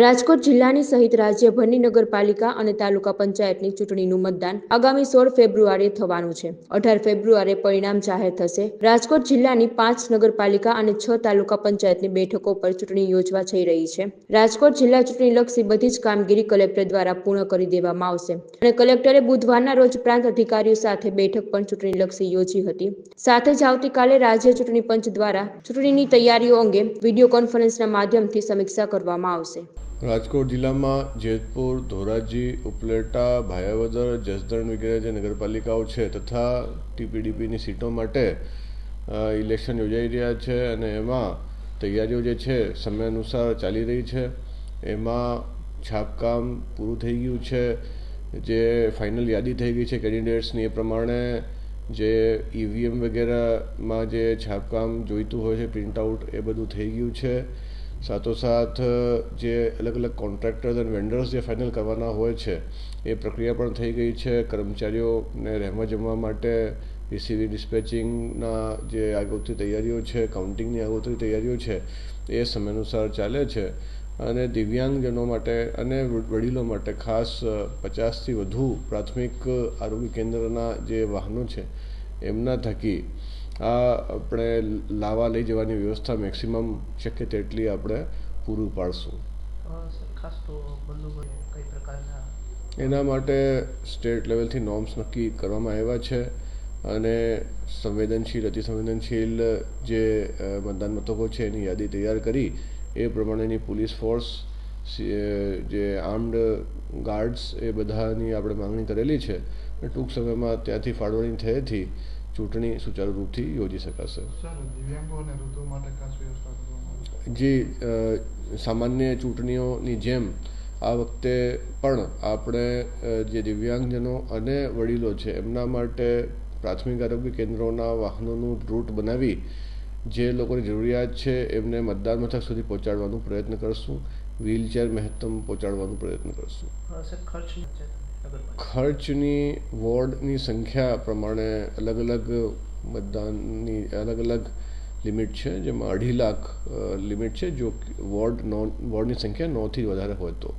રાજકોટ જિલ્લાની સહિત રાજ્યભરની નગરપાલિકા અને તાલુકા પંચાયતની ચૂંટણીનું મતદાન આગામી સોળ ફેબ્રુઆરીએ થવાનું છે. અઢાર ફેબ્રુઆરીએ પરિણામ જાહેર થશે. રાજકોટ જિલ્લાની પાંચ નગરપાલિકા અને છ તાલુકા પંચાયતની બેઠકો પર ચૂંટણી યોજવા જઈ રહી છે. રાજકોટ જિલ્લા ચૂંટણીલક્ષી બધી જ કામગીરી કલેક્ટર દ્વારા પૂર્ણ કરી દેવામાં આવશે અને કલેક્ટરે બુધવારના રોજ પ્રાંત અધિકારીઓ સાથે બેઠક પણ ચૂંટણીલક્ષી યોજી હતી. સાથે જ આવતીકાલે રાજ્ય ચૂંટણી પંચ દ્વારા ચૂંટણીની તૈયારીઓ અંગે વીડિયો કોન્ફરન્સના માધ્યમથી સમીક્ષા કરવામાં આવશે. રાજકોટ જિલ્લામાં જેતપુર, ધોરાજી, ઉપલેટા, ભાયાવદર, જસદણ વગેરે જે નગરપાલિકાઓ છે તથા ટીપીડીપીની સીટો માટે ઇલેક્શન યોજાઈ રહ્યા છે અને એમાં તૈયારીઓ જે છે સમય અનુસાર ચાલી રહી છે. એમાં છાપકામ પૂરું થઈ ગયું છે. જે ફાઇનલ યાદી થઈ ગઈ છે કેન્ડિડેટ્સની એ પ્રમાણે જે ઈવીએમ વગેરેમાં જે છાપકામ જોઈતું હોય છે, પ્રિન્ટ આઉટ એ બધું થઈ ગયું છે. સાથોસાથ જે અલગ અલગ કોન્ટ્રાક્ટર્સ અને વેન્ડર્સ જે ફાઇનલ કરવાના હોય છે, એ પ્રક્રિયા પણ થઈ ગઈ છે. કર્મચારીઓને રહેવા જમવા માટે રિસીવિંગ ડિસ્પેચિંગના જે આગોતરી તૈયારીઓ છે કાઉન્ટિંગની આગોતરી તૈયારીઓ છે, એ સમયાનુસાર ચાલે છે. અને દિવ્યાંગજનો માટે અને વડીલો માટે ખાસ પચાસથી વધુ પ્રાથમિક આરોગ્ય કેન્દ્રના જે વાહનો છે, એમના થકી આ આપણે લાવવા લઈ જવાની વ્યવસ્થા મેક્સિમમ શક્ય તેટલી આપણે પૂરું પાડશું. એના માટે સ્ટેટ લેવલથી નોર્મ્સ નક્કી કરવામાં આવ્યા છે અને સંવેદનશીલ અતિસંવેદનશીલ જે મતદાન મથકો છે એની યાદી તૈયાર કરી એ પ્રમાણેની પોલીસ ફોર્સ જે આર્મ્ડ ગાર્ડ્સ એ બધાની આપણે માંગણી કરેલી છે. ટૂંક સમયમાં ત્યાંથી ફાળવણી થયેથી ચૂંટણી સુચારુ રૂપથી યોજી શકાશે. સર દિવ્યાંગો અને વૃદ્ધો માટે ખાસ વ્યવસ્થા કરવામાં આવે છે. જે સામાન્ય ચૂંટણીઓની જેમ આ વખતે પણ આપણે જે દિવ્યાંગજનો અને વડીલો છે એમના માટે પ્રાથમિક આરોગ્ય કેન્દ્રોના વાહનોનું રૂટ બનાવી જે લોકોની જરૂરિયાત છે એમને મતદાન મથક સુધી પહોંચાડવાનો પ્રયત્ન કરશું. વ્હીલચેર મહત્તમ પહોંચાડવાનો પ્રયત્ન કરશું. ખર્ચ ખર્ચની વોર્ડની સંખ્યા પ્રમાણે અલગ અલગ મતદાનની અલગ અલગ લિમિટ છે, જેમાં અઢી લાખ લિમિટ છે, જો વોર્ડ નો વોર્ડની સંખ્યા નોથી વધારે હોય તો.